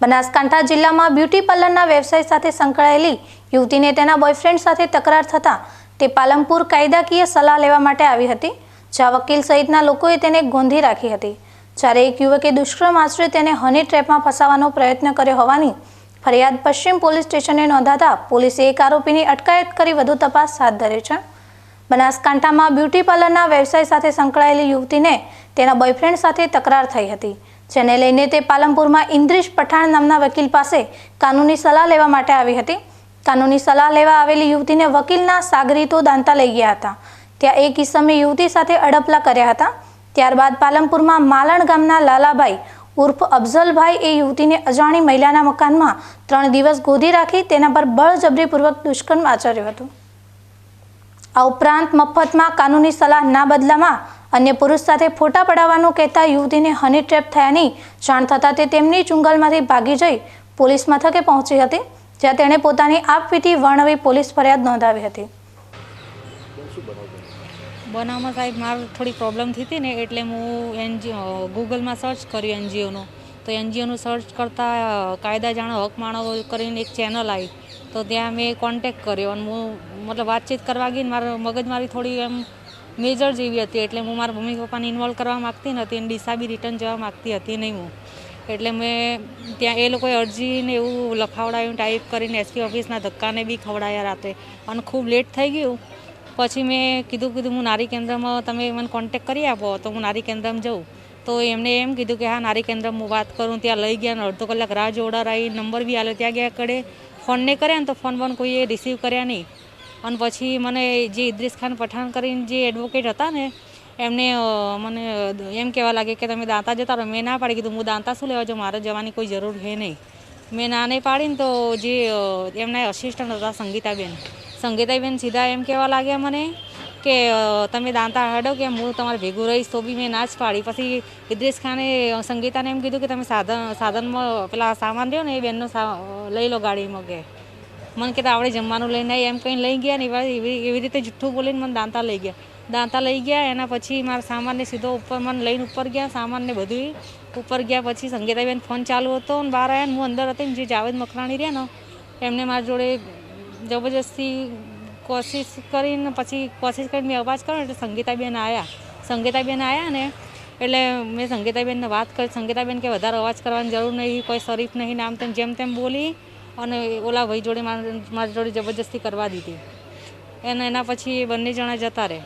બનાસકાંઠા જિલ્લામાં બ્યુટી પાર્લરના વ્યવસાય સાથે સંકળાયેલી યુવતીને તેના બોયફ્રેન્ડ સાથે તકરાર થતાં તે પાલમપુર કાયદાકીય સલાહ લેવા માટે આવી હતી, જ્યાં વકીલ સહિતના લોકોએ તેને ગોંધી રાખી હતી. જ્યારે એક યુવકે દુષ્કર્મ આશરે તેને હની ટ્રેપમાં ફસાવવાનો પ્રયત્ન કર્યો હોવાની ફરિયાદ પશ્ચિમ પોલીસ સ્ટેશને નોંધાતા પોલીસે એક આરોપીની અટકાયત કરી વધુ તપાસ હાથ ધરી છે. બનાસકાંઠામાં બ્યુટી પાર્લરના વ્યવસાય સાથે સંકળાયેલી યુવતીને તેના બોયફ્રેન્ડ સાથે તકરાર થઈ હતી જેને લઈને તે પાલનપુરમાં ઇન્દ્રિશ પઠાણ નામના વકીલ પાસે કાનૂની સલાહ લેવા માટે આવી હતી. કાનૂની સલાહ લેવા આવેલી યુવતીને વકીલના સાગરીતો દાંતા લઈ ગયા હતા. ત્યાં એક કિસ્સમે યુવતી સાથે અડપલા કર્યા હતા. ત્યારબાદ પાલનપુરમાં માલણ ગામના લાલાભાઈ ઉર્ફ અફઝલભાઈ એ યુવતીને અજાણી મહિલાના મકાનમાં ત્રણ દિવસ ગોધી રાખી તેના પર બળજબરીપૂર્વક દુષ્કર્મ આચર્યું હતું. આ ઉપરાંત મફતમાં કાનૂની સલાહ ના બદલામાં અન્ય પુરુષ સાથે ફોટા પડાવવાનું કહેતા યુવતીને હની ટ્રેપ થયાની જાણ થતાં તે તેમની ચુંગલમાંથી ભાગી જઈ પોલીસ મથકે પહોંચી હતી, જ્યાં તેણે પોતાની આપવીતી વર્ણવી પોલીસ ફરિયાદ નોંધાવી હતી. બનાવમાં સાહેબ મારે થોડી પ્રોબ્લેમ થઈ હતી ને એટલે હું એનજીઓ ગૂગલમાં સર્ચ કર્યું એનજીઓનું. તો એનજીઓનું સર્ચ કરતાં કાયદા જાણો હક માણો કરીને એક ચેનલ આવી તો ત્યાં મેં કોન્ટેક કર્યો અને હું, મતલબ વાતચીત કરવા ગઈ ને મારા મગજ મારી થોડી એમ મેજર જેવી હતી એટલે હું મારા મમ્મી પપ્પાને ઇન્વોલ્વ કરવા માગતી નથી અને ડીસા બી રિટર્ન જવા માગતી હતી નહીં હું. એટલે મેં ત્યાં એ લોકોએ અરજીને એવું લખાવડાવ્યું ટાઈપ કરીને એસપી ઓફિસના ધક્કાને બી ખવડાયા રાતે. અને ખૂબ લેટ થઈ ગયું. પછી મેં કીધું કીધું, હું નારી કેન્દ્રમાં તમે મને કોન્ટેક કરી આપો, તો હું નારી કેન્દ્રમાં જઉં. તો એમને એમ કીધું કે, હા, નારી કેન્દ્રમાં હું વાત કરું, ત્યાં લઈ ગયા અડધો કલાક રાહ જોડાર આવી નંબર બી આવ્યો ત્યાં ગયા કડે. ફોનને કર્યા ને તો ફોન બોન કોઈએ રિસીવ કર્યા નહીં. અને પછી મને જે ઇદ્રિસ ખાન પઠાણ કરીને જે એડવોકેટ હતા ને, એમને મને એમ કહેવા લાગે કે તમે દાંતા જતા રહો. મેં ના પાડી, કીધું, હું દાંતા શું લેવા જાઉં? મારે જવાની કોઈ જરૂર છે નહીં. મેં ના નહીં પાડીને તો જે એમના અસિસ્ટન્ટ હતા, સંગીતાબેન. સંગીતાબેન સીધા એમ કહેવા લાગ્યા મને કે તમે દાંતા હાડો કે હું તમારે ભેગું રહીશ, તો બી મેં ના જ પાડી. પછી ઇદ્રિસ ખાને સંગીતાને એમ કીધું કે તમે સાધન, સાધનમાં પેલા સામાન રહ્યો ને, એ બેનનો લઈ લો ગાડીમાં કે. મને કહેતા આપણે જમવાનું લઈને આવી એમ કંઈ લઈ ગયા ને એવા એવી એવી રીતે જુઠ્ઠું બોલીને મને દાંતા લઈ ગયા. દાંતા લઈ ગયા, એના પછી મારા સામાનને સીધો ઉપર મને લઈને ઉપર ગયા, સામાનને બધું ઉપર ગયા. પછી સંગીતાબેન ફોન ચાલુ હતો અને બહાર આવ્યા હું અંદર હતી જે જાવેદ મકરાણી રહ્યા ને, એમને મારી જોડે જબરજસ્તી કોશિશ કરીને, પછી કોશિશ કરીને મેં અવાજ કર્યો એટલે સંગીતાબેન આવ્યા સંગીતાબેન આવ્યા ને એટલે મેં સંગીતાબેનને વાત કરી. સંગીતાબેન કે વધારે અવાજ કરવાની જરૂર નહીં, કોઈ શરીફ નહીં, નામ તેમ, જેમ તેમ બોલી. અને ઓલા ભાઈ જોડે મારા જોડે જબરજસ્તી કરવા દીધી. અને એના પછી એ બંને જણા જતા રહે.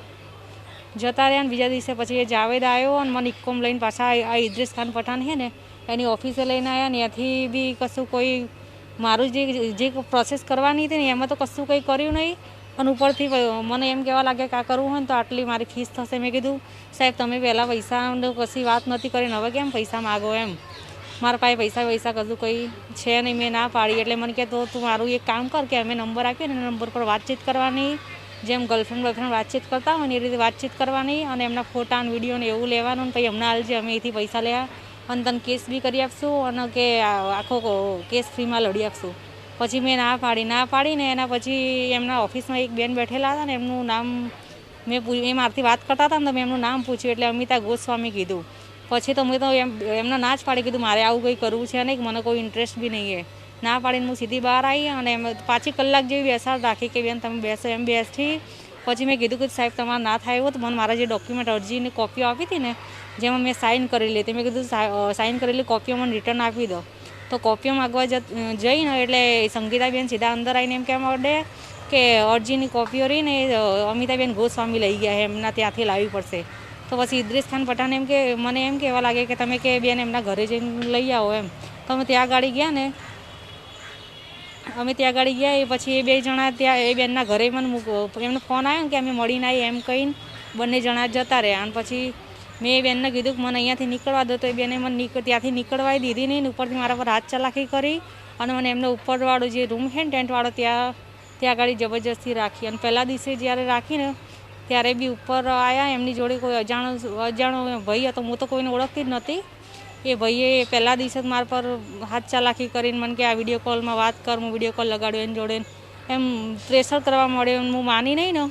જતા રહ્યા ને બીજા દિવસે પછી એ જાવેદ આવ્યો અને મને ઇક્કોમ લઈને પાછા આ આ ખાન પઠાણ છે ને, એની ઓફિસે લઈને આવ્યા ને ત્યાંથી બી કશું કોઈ મારું જે જે પ્રોસેસ કરવાની હતી ને એમાં તો કશું કંઈ કર્યું નહીં. અને ઉપરથી મને એમ કહેવા લાગે કે આ કરવું હોય ને તો આટલી મારી ફીસ થશે. મેં કીધું, સાહેબ, તમે પહેલાં પૈસાનો કશી વાત નથી કરીને હવે કેમ પૈસા માગો એમ? મારા પાસે પૈસા પૈસા કશું કંઈ છે નહીં, મેં ના પાડી. એટલે મને કહે, તો તું મારું એક કામ કર કે અમે નંબર આપ્યો ને નંબર પર વાતચીત કરવાની. જેમ ગર્લફ્રેન્ડ બોયફ્રેન્ડ વાતચીત કરતા હોય ને એ રીતે વાતચીત કરવાની અને એમના ફોટા અને વીડિયો ને એવું લેવાનું ને પછી હાલ હાલજે અમે એથી પૈસા લેવા અને તને કેસ બી કરી આપશું અને કે આખો કેસ ફ્રીમાં લડી આપશું. પછી મેં ના પાડી, ના પાડીને એના પછી એમના ઓફિસમાં એક બેન બેઠેલા હતા ને એમનું નામ મેં એ મારથી વાત કરતા હતા ને તો મેં એમનું નામ પૂછ્યું, એટલે અમિતા ગોસ્વામી કીધું. પછી તો મેં તો એમ એમને ના જ પાડી કીધું, મારે આવું કંઈ કરવું છે નહીં, મને કોઈ ઇન્ટરેસ્ટ બી નહીં એ. ના પાડીને હું સીધી બહાર આવી અને એમ પાછી કલાક જેવી બેસાડ રાખી કે બેન તમે બેસો, એમ બેસથી પછી મેં કીધું કે સાહેબ તમારે ના થાય એવું તો મને મારા જે ડોક્યુમેન્ટ અરજીની કોપીઓ આપી હતી ને, જેમાં મેં સાઇન કરેલી હતી, મેં કીધું સાઇન કરેલી કોપીઓ મને રિટર્ન આપી દો. તો કોપીઓ માગવા જઈને એટલે સંગીતાબેન સીધા અંદર આવીને એમ કેમ માંડે કે અરજીની કોપીઓ રહીને અમિતાબેન ગોસ્વામી લઈ ગયા એમના ત્યાંથી લાવવી પડશે. તો પછી ઇદ્રેશ ખાન પઠાણ એમ કે, મને એમ કહેવા લાગે કે તમે કે બેન એમના ઘરે જઈને લઈ આવો એમ. તો અમે ત્યાં ગાડી ગયા ને, અમે ત્યાં ગાડી ગયા એ પછી એ બે જણા ત્યાં, એ બેનના ઘરે મને મૂક, એમનો ફોન આવ્યો ને કે અમે મળીને આવી એમ કહીને બંને જણા જતા રહ્યા. અને પછી મેં એ બેનને કીધું કે મને અહીંયાથી નીકળવા દો. તો એ બેને મને ત્યાંથી નીકળવાય દીધી નહીં ઉપરથી મારા પર હાથ ચલાખી કરી અને મને એમનો ઉપરવાળો જે રૂમ છે ને ટેન્ટવાળો, ત્યાં ત્યાં આગળ જબરજસ્તી રાખી. અને પહેલા દિવસે જ્યારે રાખીને ત્યારે બી ઉપર આવ્યા એમની જોડે કોઈ અજાણો અજાણો ભાઈ હતો, હું તો કોઈને ઓળખતી જ નહોતી. એ ભાઈએ પહેલા દિવસે જ મારા પર હાથ ચાલાકી કરીને મને કે આ વીડિયો કોલમાં વાત કર, હું વીડિયો કોલ લગાડ્યો એની જોડે. એમ પ્રેશર કરવા મળ્યો હું માની નહીં ને.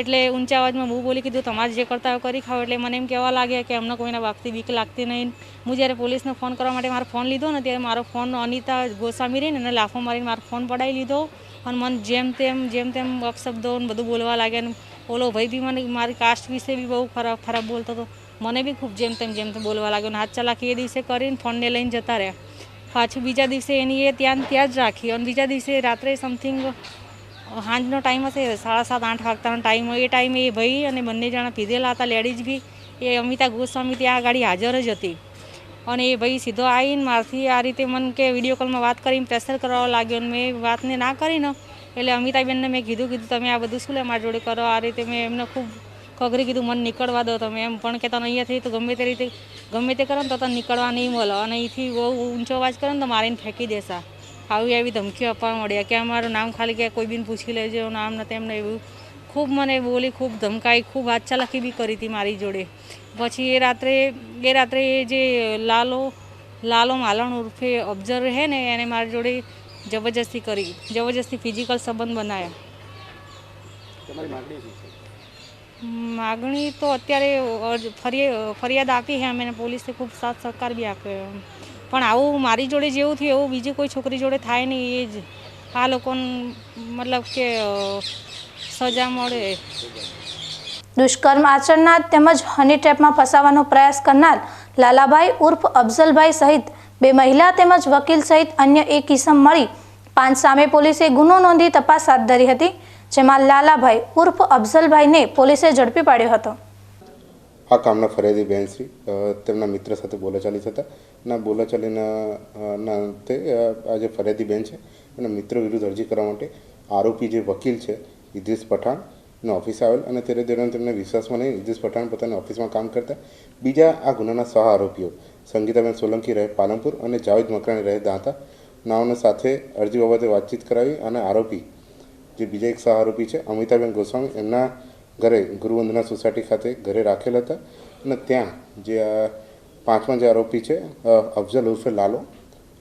એટલે ઊંચા અવાજમાં હું બોલી કીધું, તમારે જે કરતા હોય કરી ખાવ એટલે મને એમ કહેવા લાગ્યા કે અમને કોઈના વાગતી બીક લાગતી નહીં. હું જ્યારે પોલીસને ફોન કરવા માટે મારો ફોન લીધો ને, ત્યારે મારો ફોન અનિતા ગોસ્વામી રહીને એને લાફો મારીને મારો ફોન પડાવી લીધો. અને મને જેમ તેમ જેમ તેમ અપશબ્દો બધું બોલવા લાગ્યા ઓલો ભાઈ બી મને મારી કાસ્ટ વિશે બી બહુ ખરાબ ખરાબ બોલતો હતો. મને બી ખૂબ જેમ તેમ જેમ તેમ બોલવા લાગ્યો અને હાથ ચલાકી એ દિવસે કરીને ફોનને લઈને જતા રહ્યા. પાછું બીજા દિવસે એની એ ત્યાં ત્યાં જ રાખી અને બીજા દિવસે રાત્રે સમથિંગ સાંજનો ટાઈમ હશે, સાડા સાત, આઠ વાગતાનો ટાઈમ હોય. એ ટાઈમે એ ભાઈ અને બંને જણા પીધેલા હતા લેડીઝ બી. એ અમિતા ગોસ્વામી ત્યાં આગળ હાજર જ હતી. અને એ ભાઈ સીધો આવીને મારથી આ રીતે મને કે વીડિયો કોલમાં વાત કરીને પ્રેશર કરવા લાગ્યો અને મેં વાતને ના કરી ને. એટલે અમિતાબેનને મેં કીધું કીધું, તમે આ બધું શું લે મારી જોડે કરો? આ રીતે મેં એમને ખૂબ ખગરી કીધું, મને નીકળવા દો તમે. એમ પણ કે તને અહીંયાથી તો ગમે તે રીતે, ગમે તે કરો ને તો તને નીકળવા નહીં મળો અને અહીંથી બહુ ઊંચો અવાજ કરો ને તો મારીને ફેંકી દેશા. આવી આવી ધમકીઓ આપવા મળ્યા કે અમારું નામ ખાલી કે કોઈ બીને પૂછી લેજો, નામ ને તેમને એવું. ખૂબ મને બોલી ખૂબ ધમકાઈ, ખૂબ હાથ ચાલાકી બી કરી હતી મારી જોડે. પછી એ રાત્રે એ રાત્રે એ જે લાલો લાલો માલણ ઉર્ફે ઓબ્ઝર્વ હે ને, એને મારી જોડે જબરજસ્તી કરી જબરજસ્તી ફિઝિકલ સંબંધ બનાવ્યા માગણી શું છે? માગણી તો અત્યારે ફરિયાદ આપી છે અમે પોલીસે ખૂબ સાથ સહકાર બી આપ્યો પણ આવું મારી જોડે જેવું થયું એવું બીજી કોઈ છોકરી જોડે થાય નહીં એ જ. આ લોકોને મતલબ કે સજા મળે. દુષ્કર્મ આચરનાર તેમજ હની ટ્રેપમાં ફસાવાનો પ્રયાસ કરનાર લાલાભાઈ ઉર્ફ અફઝલભાઈ સહિત બે મહિલા તેમજ વકીલ સહિત અન્ય એક ઇસમ મળી. પાંચ સામે પોલીસે ગુનો નોંધી તપાસ હાથ ધરી હતી જેમાં લાલાભાઈ ઉર્ફ અફઝલભાઈને પોલીસે ઝડપી પાડ્યો હતો. આ કામના ફરિયાદી બેનશ્રી અ, તેમના મિત્ર સાથે બોલાચાલી થતા ના બોલાચાલીના અ, આ જે ફરિયાદી બેન છે એના મિત્ર વિરુદ્ધ અરજી કરવા માટે આરોપી જે વકીલ છે ઇદ્રીસ પઠાણ ને ઓફિસ આવેલ અને ત્યારે દરમિયાન તેમને વિશ્વાસમાં નહીં ઇદ્રીસ પઠાણ પોતાની ઓફિસમાં કામ કરતા. બીજા આ ગુનાના સહ આરોપીઓ, સંગીતાબેન સોલંકી રહે પાલનપુર અને જાવેદ મકરાણી રહે દાંતા. નાઓને સાથે અરજી બાબતે વાતચીત કરાવી અને આરોપી, જે બીજા એક સહ આરોપી છે, અમિતાબેન ગોસ્વામી, એમના ઘરે ગુરુવંદના સોસાયટી ખાતે ઘરે રાખેલ હતા. અને ત્યાં જે આ પાંચમા જે આરોપી છે અફઝલ ઉર્ફે લાલો,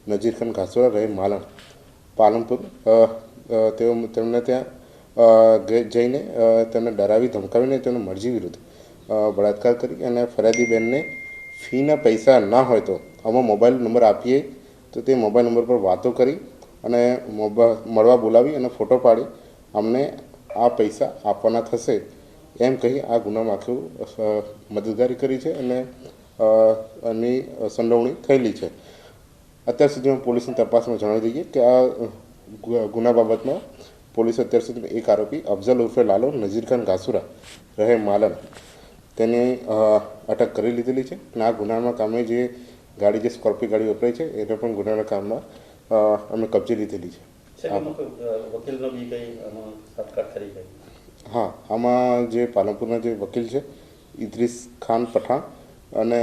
નજીર ઘાસોરા રહે માલણ, પાલનપુર. તેઓ તેમને ત્યાં જઈને તેને ડરાવી ધમકાવીને તેનો મરજી વિરુદ્ધ બળાત્કાર કરી અને ફરિયાદી બેનને ફીના પૈસા ના હોય તો આમાં મોબાઈલ નંબર આપીએ. તો તે મોબાઈલ નંબર પર વાતો કરી અને મળવા બોલાવી અને ફોટો પાડી અમને આ પૈસા આપવાના થશે. એમ કહી આ ગુનામાં આખું મદદગારી કરી છે અને એની સંડોવણી થયેલી છે. અત્યાર સુધીમાં પોલીસની તપાસમાં જણાવી દઈએ કે આ ગુના બાબતમાં પોલીસે અત્યાર સુધી એક આરોપી અફઝલ ઉર્ફે લાલો નજીરખાન ઘાસુરા રહે માલન તેની અટક કરી લીધેલી છે. અને આ ગુનાના કામે જે ગાડી જે સ્કોર્પિયો ગાડી વપરાય છે એને પણ ગુનાના કામમાં અમે કબજે લીધેલી છે. હા. આમાં જે પાલનપુરના જે વકીલ છે ઇદ્રીસ ખાન પઠાણ અને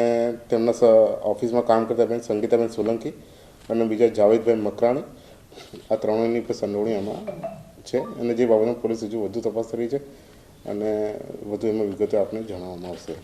તેમના ઓફિસમાં કામ કરતા બેન સંગીતાબેન સોલંકી અને બીજા જાવેદભાઈ મકરાણી આ ત્રણેયની પણ સંડોવણી આમાં છે અને જે બાબતમાં પોલીસ હજુ વધુ તપાસ કરી છે અને વધુ એમાં વિગતો આપને જણાવવામાં આવશે.